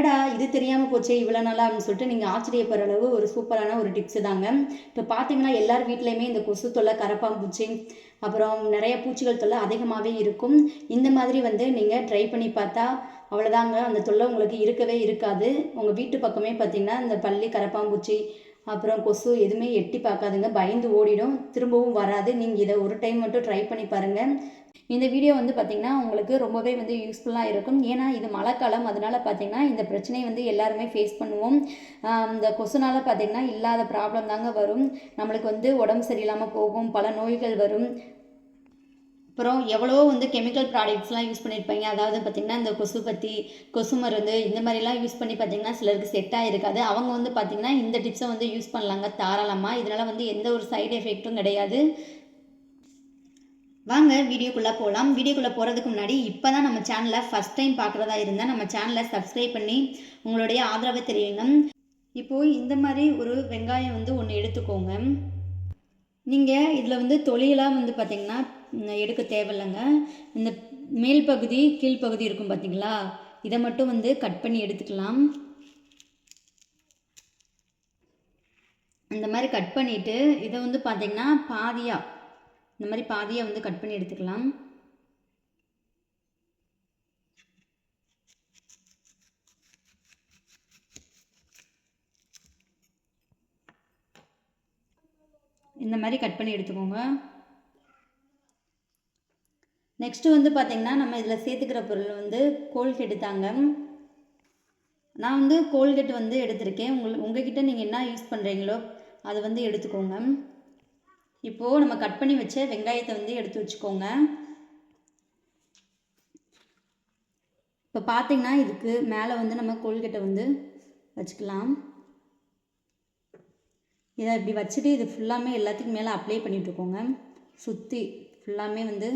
என்னடா இது தெரியாமல் போச்சே இவ்வளோ நாளா அப்படின்னு சொல்லிட்டு நீங்கள் ஆச்சரியப்படுற அளவு ஒரு சூப்பரான ஒரு டிப்ஸு தாங்க. இப்போ பார்த்தீங்கன்னா எல்லார் வீட்லேயுமே இந்த கொசு தொல்லை கரப்பாம்பூச்சி அப்புறம் நிறைய பூச்சிகள் தொல்லை அதிகமாகவே இருக்கும். இந்த மாதிரி வந்து நீங்கள் ட்ரை பண்ணி பார்த்தா அவ்வளோதாங்க அந்த தொல்லை உங்களுக்கு இருக்கவே இருக்காது. உங்கள் வீட்டு பக்கமே பார்த்தீங்கன்னா இந்த பள்ளி கரப்பாம்பூச்சி அப்புறம் கொசு எதுவுமே எட்டி பார்க்காதுங்க. பயந்து ஓடிடும். திரும்பவும் வராது. நீங்கள் இதை ஒரு டைம் மட்டும் ட்ரை பண்ணி பாருங்கள் இந்த வீடியோ வந்து பார்த்திங்கன்னா உங்களுக்கு ரொம்பவே வந்து யூஸ்ஃபுல்லாக இருக்கும். ஏன்னா இது மழைக்காலம் அதனால் பார்த்திங்கன்னா இந்த பிரச்சனையை வந்து எல்லாருமே ஃபேஸ் பண்ணுவோம். இந்த கொசுனால் பார்த்திங்கன்னா இல்லாத ப்ராப்ளம் தாங்க வரும். நம்மளுக்கு வந்து உடம்பு சரியில்லாமல் போகும். பல நோய்கள் வரும். அப்புறம் எவ்வளோ வந்து கெமிக்கல் ப்ராடக்ட்ஸ்லாம் யூஸ் பண்ணியிருப்பீங்க அதாவது பார்த்திங்கன்னா இந்த கொசு பற்றி கொசு மருந்து இந்த மாதிரிலாம் யூஸ் பண்ணி பார்த்திங்கன்னா சிலருக்கு செட் ஆகிருக்காது அவங்க வந்து பார்த்திங்கன்னா இந்த டிப்ஸை வந்து யூஸ் பண்ணலாங்க தாராளமாக இதனால் வந்து எந்த ஒரு சைடு எஃபெக்ட்டும் கிடையாது. வாங்க வீடியோக்குள்ளே போகலாம் வீடியோக்குள்ளே போகிறதுக்கு முன்னாடி இப்போ தான் நம்ம சேனலை ஃபஸ்ட் டைம் பார்க்குறதா இருந்தால் நம்ம சேனலை சப்ஸ்கிரைப் பண்ணி உங்களுடைய ஆதரவை தெரியுங்க இப்போது இந்த மாதிரி ஒரு வெங்காயம் வந்து ஒன்று எடுத்துக்கோங்க. நீங்கள் இதில் வந்து தொழிலாக வந்து பார்த்திங்கன்னா எடுக்க தேவையில்லைங்க. இந்த மேல் பகுதி கீழ்ப்பகுதி இருக்கும் பார்த்தீங்களா இதை மட்டும் வந்து கட் பண்ணி எடுத்துக்கலாம். இந்த மாதிரி கட் பண்ணிவிட்டு இதை வந்து பார்த்திங்கன்னா பாதியாக இந்த மாதிரி பாதியாக வந்து கட் பண்ணி எடுத்துக்கலாம். இந்த மாதிரி கட் பண்ணி எடுத்துக்கோங்க. நெக்ஸ்ட்டு வந்து பார்த்திங்கன்னா நம்ம இதில் சேர்த்துக்கிற பொருள் வந்து கோல்கெட்டு தாங்க. நான் வந்து கோல்கெட் வந்து எடுத்திருக்கேன். உங்கள் உங்ககிட்ட நீங்கள் என்ன யூஸ் பண்ணுறீங்களோ அதை வந்து எடுத்துக்கோங்க. இப்போது நம்ம கட் பண்ணி வச்ச வெங்காயத்தை வந்து எடுத்து வச்சுக்கோங்க. இப்போ பார்த்திங்கன்னா இதுக்கு மேலே வந்து நம்ம கோல்கெட்டை வந்து வச்சுக்கலாம். இதை இப்படி வச்சுட்டு இது ஃபுல்லாமே எல்லாத்துக்கும் மேலே அப்ளை பண்ணிட்டுருக்கோங்க சுற்றி ஃபுல்லாமே வந்து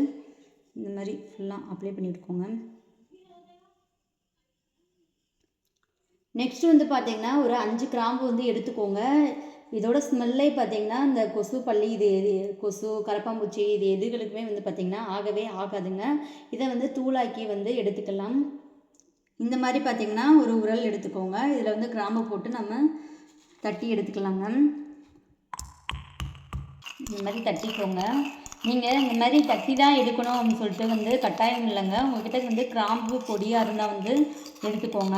இந்த மாதிரி ஃபுல்லாக அப்ளை பண்ணிட்டுருக்கோங்க நெக்ஸ்ட் வந்து பார்த்தீங்கன்னா ஒரு அஞ்சு கிராம்பு வந்து எடுத்துக்கோங்க. இதோட ஸ்மெல்லே பார்த்தீங்கன்னா இந்த கொசு பள்ளி இது எது கொசு கரப்பாம்பூச்சி இது எதுகளுக்குமே வந்து பார்த்திங்கன்னா ஆகவே ஆகாதுங்க. இதை வந்து தூளாக்கி வந்து எடுத்துக்கலாம். இந்த மாதிரி பார்த்தீங்கன்னா ஒரு உரல் எடுத்துக்கோங்க. இதில் வந்து கிராம்பு போட்டு நம்ம தட்டி எடுத்துக்கலாங்க. இந்த மாதிரி தட்டிக்கோங்க. நீங்கள் இந்த மாதிரி தட்டி தான் எடுக்கணும் அப்படின்னு சொல்லிட்டு வந்து கட்டாயம் இல்லைங்க. உங்ககிட்ட வந்து கிராம்பு பொடியாக இருந்தால் வந்து எடுத்துக்கோங்க.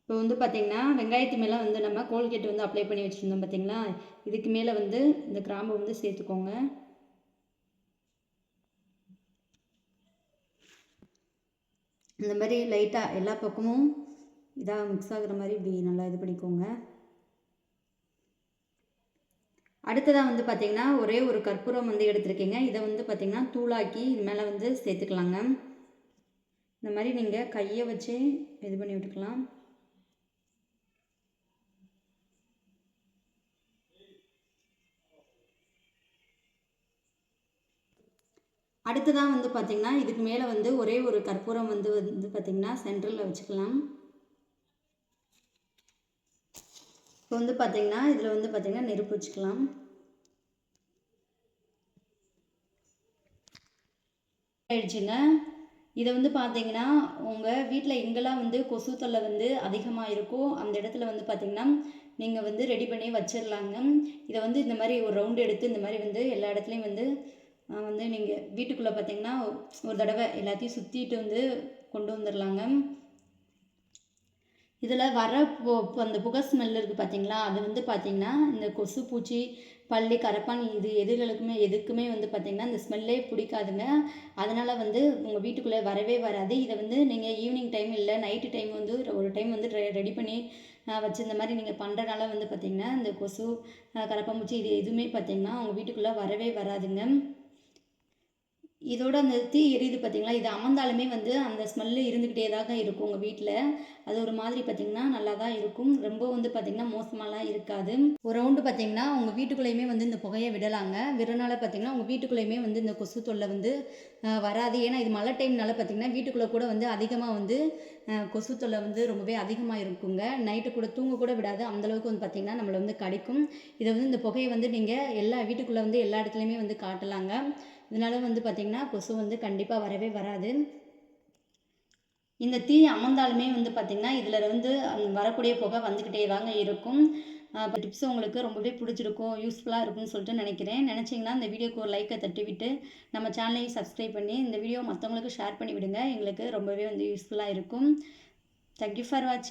இப்போ வந்து பார்த்திங்கன்னா வெங்காயத்து மேலே வந்து நம்ம கோல்கேட் வந்து அப்ளை பண்ணி வச்சுருந்தோம் பார்த்தீங்களா இதுக்கு மேலே வந்து இந்த கிராம்பு வந்து சேர்த்துக்கோங்க. இந்த மாதிரி லைட்டாக எல்லா பக்கமும் இதாக மிக்ஸ் ஆகுற மாதிரி இப்படி நல்லா இது பண்ணிக்கோங்க. அடுத்ததாக வந்து பார்த்திங்கன்னா ஒரே ஒரு கற்பூரம் வந்து எடுத்திருக்கீங்க. இதை வந்து பார்த்திங்கன்னா தூளாக்கி இது மேலே வந்து சேர்த்துக்கலாங்க. இந்த மாதிரி நீங்கள் கையை வச்சு இது பண்ணி விட்டுக்கலாம். அடுத்ததாக வந்து பார்த்திங்கன்னா இதுக்கு மேலே வந்து ஒரே ஒரு கற்பூரம் வந்து வந்து பார்த்திங்கன்னா சென்ட்ரலில் வச்சுக்கலாம். இப்போ வந்து பார்த்திங்கன்னா இதில் வந்து பார்த்திங்கன்னா நெருப்பு வச்சுக்கலாம். ஆயிடுச்சுங்க. இதை வந்து பார்த்தீங்கன்னா உங்கள் வீட்டில் எங்கெல்லாம் வந்து கொசு தொல்லை வந்து அதிகமாக இருக்கோ அந்த இடத்துல வந்து பார்த்தீங்கன்னா நீங்கள் வந்து ரெடி பண்ணி வச்சிடலாங்க. இதை வந்து இந்த மாதிரி ஒரு ரவுண்டு எடுத்து இந்த மாதிரி வந்து எல்லா இடத்துலையும் வந்து வந்து நீங்கள் வீட்டுக்குள்ளே பார்த்தீங்கன்னா ஒரு தடவை எல்லாத்தையும் சுற்றிட்டு வந்து கொண்டு வந்துடலாங்க. இதில் வர அந்த புகை ஸ்மெல் இருக்குது பார்த்தீங்களா? அது வந்து பார்த்தீங்கன்னா இந்த கொசு பூச்சி பள்ளி கரப்பான் இது எதுகளுக்குமே எதுக்குமே வந்து பார்த்திங்கன்னா இந்த ஸ்மெல்லே பிடிக்காதுங்க. அதனால் வந்து உங்கள் வீட்டுக்குள்ளே வரவே வராது. இதை வந்து நீங்கள் ஈவினிங் டைம் இல்லை நைட்டு டைம் வந்து ஒரு டைம் வந்து ரெடி பண்ணி வச்சுருந்த மாதிரி நீங்கள் பண்ணுறனால வந்து பார்த்திங்கன்னா இந்த கொசு கரப்பான் பூச்சி இது எதுவுமே பார்த்தீங்கன்னா உங்கள் வீட்டுக்குள்ளே வரவே வராதுங்க. இதோட அந்த தீ எரியுது பார்த்தீங்களா இது அமர்ந்தாலுமே வந்து அந்த ஸ்மெல்லு இருந்துக்கிட்டே தான் இருக்கும் உங்கள் வீட்டில் அது ஒரு மாதிரி பார்த்தீங்கன்னா நல்லா தான் இருக்கும். ரொம்ப வந்து பார்த்தீங்கன்னா மோசமாலாம் இருக்காது. ஒரு ரவுண்டு பார்த்தீங்கன்னா உங்கள் வீட்டுக்குள்ளேயுமே வந்து இந்த புகையை விடலாங்க. விடுறனால பார்த்தீங்கன்னா உங்கள் வீட்டுக்குள்ளேயுமே வந்து இந்த கொசு தொல்லை வந்து வராது. ஏன்னா இது மழை டைம்னால பார்த்தீங்கன்னா வீட்டுக்குள்ளே கூட வந்து அதிகமாக வந்து கொசு தொல்லை வந்து ரொம்பவே அதிகமாக இருக்குங்க. நைட்டு கூட தூங்க கூட விடாது. அந்தளவுக்கு வந்து பார்த்தீங்கன்னா நம்மளை வந்து கடிக்கும். இதை வந்து இந்த புகையை வந்து நீங்கள் எல்லா வீட்டுக்குள்ளே வந்து எல்லா இடத்துலையுமே வந்து காட்டலாங்க. இதனால வந்து பார்த்திங்கன்னா கொசு வந்து கண்டிப்பாக வரவே வராது. இந்த தீ அமர்ந்தாலுமே வந்து பார்த்திங்கன்னா இதில் வந்து வரக்கூடிய புகை வந்துக்கிட்டே தாங்க இருக்கும். டிப்ஸ் உங்களுக்கு ரொம்பவே பிடிச்சிருக்கும் யூஸ்ஃபுல்லாக இருக்கும்னு சொல்லிட்டு நினைக்கிறேன். நினச்சிங்கன்னா இந்த வீடியோக்கு ஒரு லைக்கை தட்டி விட்டு நம்ம சேனலையும் சப்ஸ்கிரைப் பண்ணி இந்த வீடியோ மற்றவங்களுக்கு ஷேர் பண்ணி விடுங்க. எங்களுக்கு ரொம்பவே வந்து யூஸ்ஃபுல்லாக இருக்கும். தேங்க்யூ ஃபார் வாட்சிங்